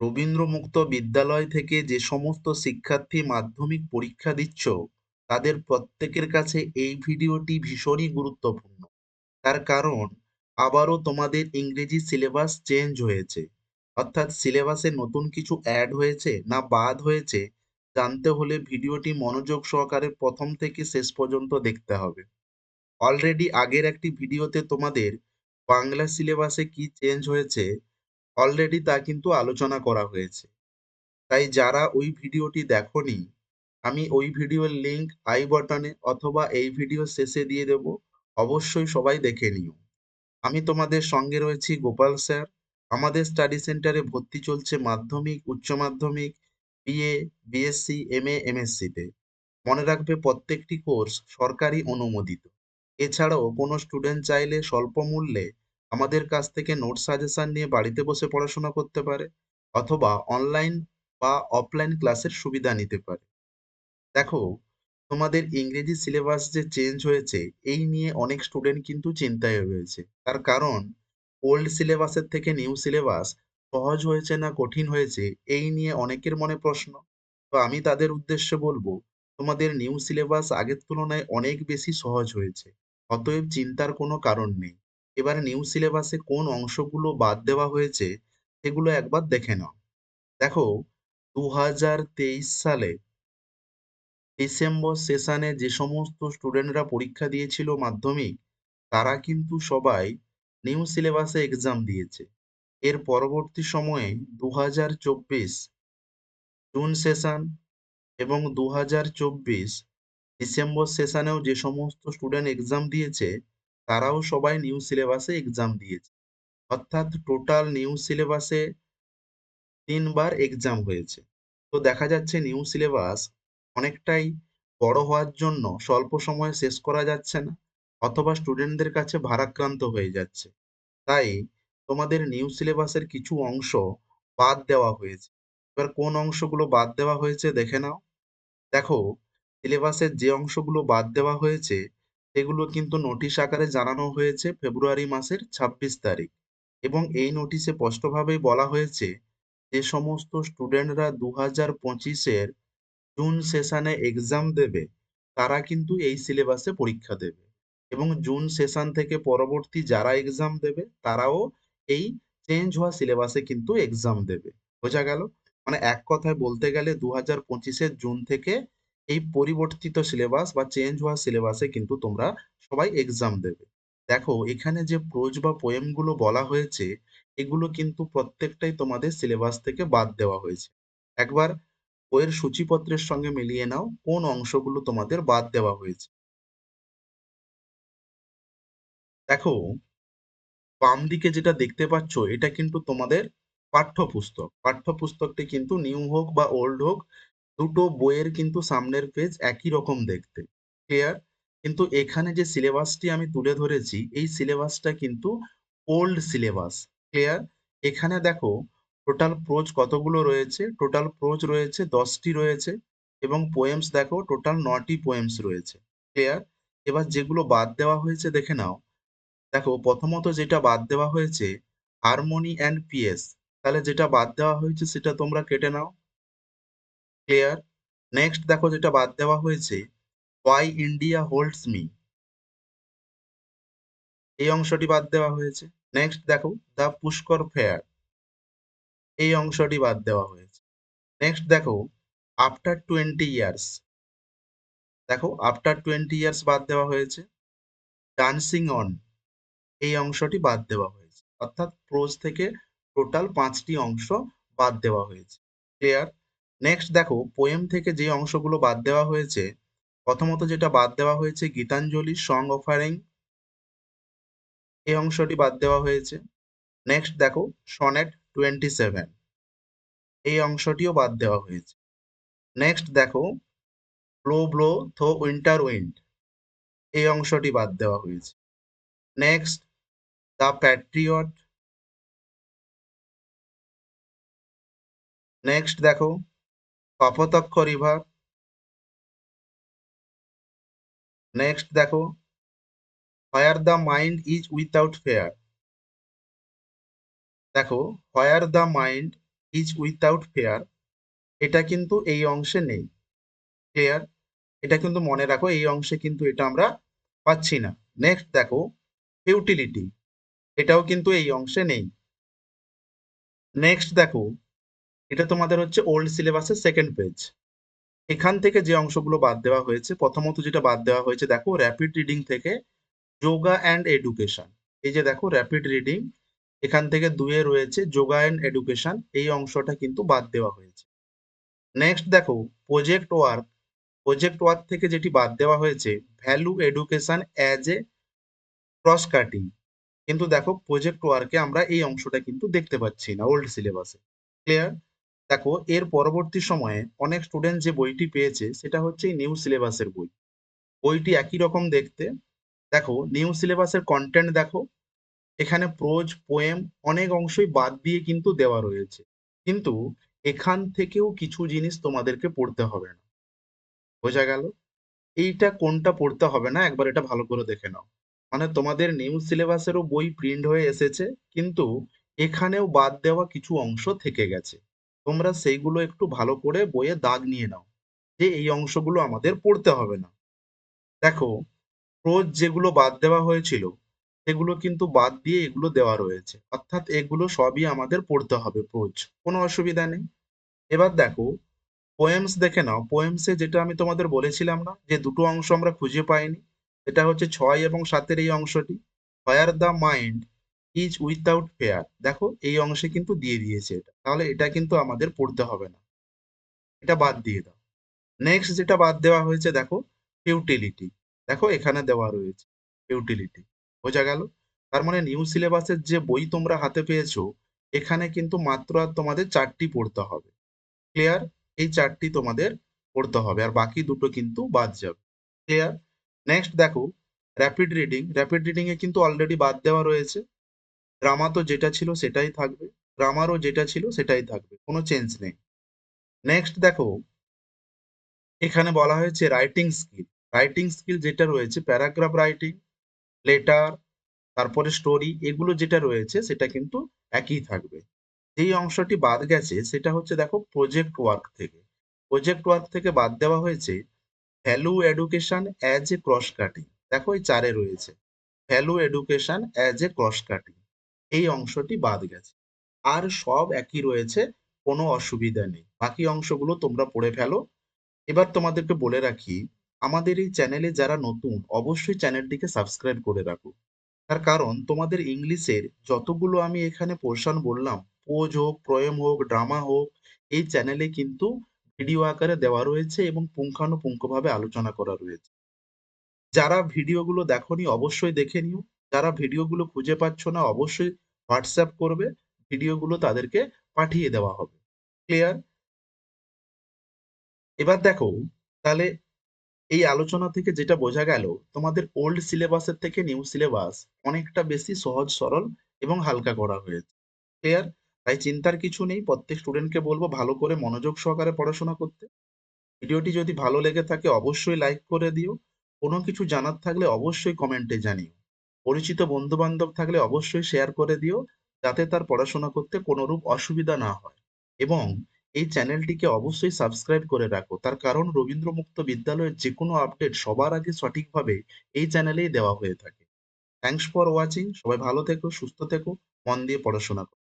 রবীন্দ্রমুক্ত বিদ্যালয় থেকে যে সমস্ত শিক্ষার্থী মাধ্যমিক পরীক্ষা দিচ্ছ, তাদের প্রত্যেকের কাছে এই ভিডিওটি ভীষণই গুরুত্বপূর্ণ। তার কারণ, আবারও তোমাদের ইংরেজি সিলেবাস চেঞ্জ হয়েছে। অর্থাৎ সিলেবাসে নতুন কিছু অ্যাড হয়েছে না বাদ হয়েছে, জানতে হলে ভিডিওটি মনোযোগ সহকারে প্রথম থেকে শেষ পর্যন্ত দেখতে হবে। অলরেডি আগের একটি ভিডিওতে তোমাদের বাংলা সিলেবাসে কি চেঞ্জ হয়েছে অলরেডি তা কিন্তু আলোচনা করা হয়েছে। তাই যারা ওই ভিডিওটি দেখনি, আমি ওই ভিডিওর লিংক আই বটনে অথবা এই ভিডিও শেষে দিয়ে দেব, অবশ্যই সবাই দেখে নিও। আমি তোমাদের সঙ্গে রয়েছি গোপাল স্যার। আমাদের স্টাডি সেন্টারে ভর্তি চলছে মাধ্যমিক, উচ্চ মাধ্যমিক বিএ বিএসসি এম এ এমএসসিতে মনে রাখবে প্রত্যেকটি কোর্স সরকারি অনুমোদিত। এছাড়াও কোনো স্টুডেন্ট চাইলে স্বল্প মূল্যে আমাদের কাছ থেকে নোট সাজেশন নিয়ে বাড়িতে বসে পড়াশোনা করতে পারে অথবা অনলাইন বা অফলাইন ক্লাসের সুবিধা নিতে পারে। দেখো, তোমাদের ইংরেজি সিলেবাস যে চেঞ্জ হয়েছে, এই নিয়ে অনেক স্টুডেন্ট কিন্তু চিন্তায় রয়েছে। তার কারণ ওল্ড সিলেবাসের থেকে নিউ সিলেবাস সহজ হয়েছে না কঠিন হয়েছে, এই নিয়ে অনেকের মনে প্রশ্ন। তো আমি তাদের উদ্দেশ্যে বলব, তোমাদের নিউ সিলেবাস আগের তুলনায় অনেক বেশি সহজ হয়েছে। অতএব চিন্তার কোনো কারণ নেই। এবার নিউ সিলেবাসে কোন অংশগুলো বাদ দেওয়া হয়েছে সেগুলো একবার দেখে নাও। দেখো, দুহাজার তেইশ সালে ডিসেম্বর সেশনে যে সমস্ত স্টুডেন্টরা পরীক্ষা দিয়েছিল মাধ্যমিক, তারা কিন্তু সবাই নিউ সিলেবাসে এক্সাম দিয়েছে। এর পরবর্তী সময়ে দু হাজার চব্বিশ জুন সেশন এবং দু হাজার চব্বিশ ডিসেম্বর সেশনেও যে সমস্ত স্টুডেন্ট এক্সাম দিয়েছে তারাও সবাই নিউ সিলেবাসে এক্সাম দিয়েছে। অর্থাৎ টোটাল নিউ সিলেবাসে তিনবার এক্সাম হয়েছে। তো দেখা যাচ্ছে নিউ সিলেবাস অনেকটাই বড় হওয়ার জন্য স্বল্প সময়ে শেষ করা যাচ্ছে না, অথবা স্টুডেন্টদের কাছে ভারাক্রান্ত হয়ে যাচ্ছে। তাই তোমাদের নিউ সিলেবাসের কিছু অংশ বাদ দেওয়া হয়েছে। এবার কোন অংশগুলো বাদ দেওয়া হয়েছে দেখে নাও। দেখো সিলেবাসের যে অংশগুলো বাদ দেওয়া হয়েছে সেগুলো কিন্তু নোটিশ আকারে জানানো হয়েছে ফেব্রুয়ারি মাসের ছাব্বিশ তারিখ এবং এই নোটিশে স্পষ্টভাবেই বলা হয়েছে যে সমস্ত স্টুডেন্টরা দু হাজার পঁচিশের জুন সেশনে এক্সাম দেবে, তারা কিন্তু এই সিলেবাসে পরীক্ষা দেবে এবং জুন সেশন থেকে পরবর্তী যারা এক্সাম দেবে, তারাও এই চেঞ্জ হওয়া সিলেবাসে কিন্তু এক্সাম দেবে। বোঝা গেল? মানে এক কথায় বলতে গেলে দু হাজার পঁচিশের জুন থেকে এই পরিবর্তিত সিলেবাস বা চেঞ্জ হওয়া সিলেবাসে কিন্তু তোমরা সবাই এক্সাম দেবে। দেখো, এখানে যে প্রোজ বা পোয়েমগুলো বলা হয়েছে, এগুলো কিন্তু প্রত্যেকটাই তোমাদের সিলেবাস থেকে বাদ দেওয়া হয়েছে। একবার বইয়ের সূচিপত্রের সঙ্গে মিলিয়ে নাও, কোন অংশগুলো তোমাদের বাদ দেওয়া হয়েছে। দেখো বাম দিকে যেটা দেখতে পাচ্ছ, এটা কিন্তু তোমাদের পাঠ্যপুস্তক। পাঠ্যপুস্তকটি কিন্তু নিউ হোক বা ওল্ড হোক দুটো বইয়ের কিন্তু সামনের পেজ একই রকম দেখতে। ক্লিয়ার কিন্তু এখানে যে সিলেবাসটি আমি তুলে ধরেছি, এই সিলেবাসটা কিন্তু ওল্ড সিলেবাস ক্লিয়ার এখানে দেখো টোটাল প্রোজ কতগুলো রয়েছে? টোটাল প্রোজ রয়েছে, দশটি রয়েছে এবং পোয়েমস দেখো টোটাল নটি পোয়েমস রয়েছে ক্লিয়ার এবার যেগুলো বাদ দেওয়া হয়েছে দেখে নাও। দেখো, প্রথমত যেটা বাদ দেওয়া হয়েছে হারমোনি অ্যান্ড পিএস তাহলে যেটা বাদ দেওয়া হয়েছে সেটা তোমরা কেটে নাও। ক্লিয়ার নেক্সট দেখো যেটা বাদ দেওয়া হয়েছে ওয়াই ইন্ডিয়া হোল্ডস মি এই অংশটি বাদ দেওয়া হয়েছে। নেক্সট দেখো দ্য পুষ্কর ফেয়ার এই অংশটি বাদ দেওয়া হয়েছে। নেক্সট দেখো আফটার টোয়েন্টি ইয়ার্স দেখো আফটার টোয়েন্টি ইয়ার্স বাদ দেওয়া হয়েছে। ডান্সিং অন এই অংশটি বাদ দেওয়া হয়েছে। অর্থাৎ প্রোজ থেকে টোটাল পাঁচটি অংশ বাদ দেওয়া হয়েছে। ক্লিয়ার নেক্সট দেখো পোয়েম থেকে যে অংশগুলো বাদ দেওয়া হয়েছে, প্রথমত যেটা বাদ দেওয়া হয়েছে, গীতাঞ্জলি সং অফারিং এই অংশটি বাদ দেওয়া হয়েছে। নেক্সট দেখো সনেট টোয়েন্টি সেভেন এই অংশটিও বাদ দেওয়া হয়েছে। নেক্সট দেখো blow blow thou winter wind এই অংশটি বাদ দেওয়া হয়েছে। নেক্সট দ্য প্যাট্রিয়ট নেক্সট দেখো কপোতক্ষ রিভার নেক্সট দেখো where the mind is without fear দেখো where the mind is without fear এটা কিন্তু এই অংশে নেই। ক্লিয়ার এটা কিন্তু মনে রাখো, এই অংশে কিন্তু এটা আমরা পাচ্ছি না। নেক্সট দেখো ইউটিলিটি এটাও কিন্তু এই অংশে নেই। নেক্সট দেখো এটা তোমাদের হচ্ছে ওল্ড সিলেবাসের সেকেন্ড পেজ এখান থেকে যে অংশগুলো বাদ দেওয়া হয়েছে, প্রথমত যেটা বাদ দেওয়া হয়েছে, দেখো র্যাপিড রিডিং থেকে যোগা অ্যান্ড এডুকেশন এই যে দেখো র্যাপিড রিডিং এখান থেকে দুয়ে রয়েছে যোগা অ্যান্ড এডুকেশন এই অংশটা কিন্তু বাদ দেওয়া হয়েছে। নেক্সট দেখো প্রজেক্ট ওয়ার্ক প্রজেক্ট ওয়ার্ক থেকে যেটি বাদ দেওয়া হয়েছে value education as a cross cutting কিন্তু দেখো প্রজেক্ট ওয়ার্কে আমরা এই অংশটা কিন্তু দেখতে পাচ্ছি না ওল্ড সিলেবাসে ক্লিয়ার দেখো, এর পরবর্তী সময়ে অনেক স্টুডেন্ট যে বইটি পেয়েছে, সেটা হচ্ছে নিউ সিলেবাসের বই। বইটি একই রকম দেখতে। দেখো নিউ সিলেবাসের কন্টেন্ট দেখো, এখানে প্রোজ পোয়েম অনেক অংশই বাদ দিয়ে কিন্তু দেওয়া রয়েছে। কিন্তু এখান থেকেও কিছু জিনিস তোমাদেরকে পড়তে হবে না। বোঝা গেল? এইটা কোনটা পড়তে হবে না, একবার এটা ভালো করে দেখে নাও। মানে তোমাদের নিউ সিলেবাসেরও বই প্রিন্ট হয়ে এসেছে, কিন্তু এখানেও বাদ দেওয়া কিছু অংশ থেকে গেছে। তোমরা সেইগুলো একটু ভালো করে বইয়ে দাগ নিয়ে নাও যে এই অংশগুলো আমাদের পড়তে হবে না। দেখো প্রোজ যেগুলো বাদ দেওয়া হয়েছিল, সেগুলো কিন্তু বাদ দিয়ে এগুলো দেওয়া রয়েছে। অর্থাৎ এগুলো সবই আমাদের পড়তে হবে প্রোজ কোনো অসুবিধা নেই। এবার দেখো পোয়েমস দেখে নাও। পোয়েমসে যেটা আমি তোমাদের বলেছিলাম না, যে দুটো অংশ আমরা খুঁজে পাইনি এটা হচ্ছে ছয় এবং সাতের এই অংশটি। Fire the mind is without fear দেখো, এই অংশে কিন্তু দিয়ে দিয়েছে এটা। তাহলে এটা কিন্তু আমাদের পড়তে হবে না। এটা বাদ দিয়ে দাও। নেক্সট যেটা বাদ দেওয়া হয়েছে, দেখো ইউটিলিটি দেখো, এখানে দেওয়া রয়েছে ইউটিলিটি বোঝা গেল? তার মানে নিউ সিলেবাসের যে বই তোমরা হাতে পেয়েছ, এখানে কিন্তু মাত্র আর তোমাদের চারটি পড়তে হবে। ক্লিয়ার এই চারটি তোমাদের পড়তে হবে, আর বাকি দুটো কিন্তু বাদ যাবে। ক্লিয়ার নেক্সট দেখো র্যাপিড রিডিং র্যাপিড রিডিং এ কিন্তু অলরেডি বাদ দেওয়া রয়েছে। ড্রামা তো যেটা ছিল সেটাই থাকবে গ্রামারও যেটা ছিল সেটাই থাকবে, কোনো চেঞ্জ নেই। নেক্সট দেখো, এখানে বলা হয়েছে রাইটিং স্কিল রাইটিং স্কিল যেটা রয়েছে প্যারাগ্রাফ রাইটিং লেটার তারপরে স্টোরি এগুলো যেটা রয়েছে সেটা কিন্তু একই থাকবে। যেই অংশটি বাদ গেছে সেটা হচ্ছে দেখো প্রজেক্ট ওয়ার্ক থেকে। প্রজেক্ট ওয়ার্ক থেকে বাদ দেওয়া হয়েছে value education as a cross cutting দেখো এই চারে রয়েছে। Value education as a cross cutting এই অংশটি বাদ গেছে। আর সব একই রয়েছে, কোনো অসুবিধা নেই। বাকি অংশগুলো তোমরা পড়ে ফেলো। এবার তোমাদেরকে বলে রাখি, আমাদের এই চ্যানেলে যারা নতুন, অবশ্যই চ্যানেলটিকে সাবস্ক্রাইব করে রাখো। তার কারণ, তোমাদের ইংলিশের যতগুলো আমি এখানে পোর্শন বললাম পোজ হোক প্রয়েম হোক ড্রামা হোক, এই চ্যানেলে কিন্তু ভিডিও আকারে দেওয়া রয়েছে এবং পুঙ্খানুপুঙ্খভাবে আলোচনা করা রয়েছে। যারা ভিডিওগুলো দেখোনি, অবশ্যই দেখে নিও। যারা ভিডিওগুলো খুঁজে পাচ্ছ না, অবশ্যই হোয়াটসঅ্যাপ করবে, ভিডিওগুলো তাদেরকে পাঠিয়ে দেওয়া হবে। ক্লিয়ার এবার দেখো, তাহলে এই আলোচনা থেকে যেটা বোঝা গেল, তোমাদের ওল্ড সিলেবাসের থেকে নিউ সিলেবাস অনেকটা বেশি সহজ, সরল এবং হালকা করা হয়েছে। ক্লিয়ার তাই চিন্তার কিছু নেই, প্রত্যেক স্টুডেন্টকে বলব ভালো করে মনোযোগ সহকারে পড়াশোনা করতে। ভিডিওটি যদি ভালো লেগে থাকে, অবশ্যই লাইক করে দিও। কোনো কিছু জানার থাকলে অবশ্যই কমেন্টে জানিও। পরিচিত বন্ধু বান্ধব থাকলে অবশ্যই শেয়ার করে দিও, যাতে তার পড়াশোনা করতে কোনোরূপ অসুবিধা না হয়। এবং এই চ্যানেলটিকে অবশ্যই সাবস্ক্রাইব করে রাখো। তার কারণ রবীন্দ্র মুক্ত বিদ্যালয়ের যে কোনো আপডেট সবার আগে সঠিকভাবে এই চ্যানেলেই দেওয়া হয়ে থাকে। থ্যাংকস ফর ওয়াচিং সবাই ভালো থেকো, সুস্থ থেকো, মন দিয়ে পড়াশোনা করো।